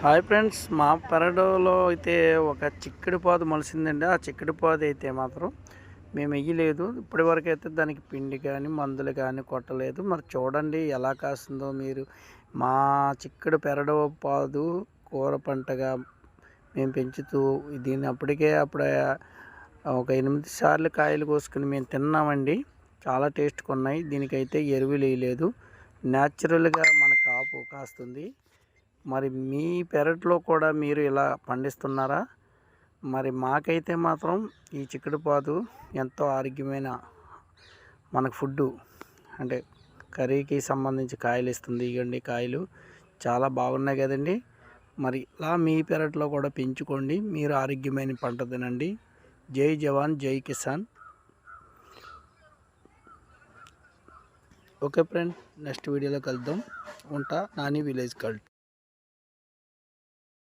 Hi friends మా పెరడులో అయితే ఒక చిక్కుడు పాదు మొలిసిందండి. ఆ చిక్కుడు పాదు అయితే మాత్రం మేము వెయ్యలేదు ఇప్పటివరకు అయితే దానికి పిండి కానీ మందులు కానీ కొట్టలేదు. మరి చూడండి ఎలా కాస్తుందో మీరు. మా చిక్కుడు పెరడు పాదు కూర పంటగా మేము పెంచుతూ దీన్ని అప్పటికే అప్పుడే ఒక ఎనిమిది సార్లు కాయలు కోసుకుని మేము తిన్నామండి. చాలా టేస్ట్గా ఉన్నాయి. దీనికైతే ఎరువులు వేయలేదు న్యాచురల్గా మన కాపు కాస్తుంది. మరి మీ పెరట్లో కూడా మీరు ఇలా పండిస్తున్నారా? మరి మాకైతే మాత్రం ఈ చిక్కుడు పాదు ఎంతో ఆరోగ్యమైన మనకు ఫుడ్డు. అంటే కర్రీకి సంబంధించి కాయలు ఇస్తుంది ఇవ్వండి కాయలు. చాలా బాగున్నాయి కదండి. మరి ఇలా మీ పెరట్లో కూడా పెంచుకోండి. మీరు ఆరోగ్యమైన పంట తినండి. జై జవాన్ జై కిసాన్. ఓకే ఫ్రెండ్ నెక్స్ట్ వీడియోలో కలుద్దాం. ఉంటా నాని విలేజ్ కల్ట్.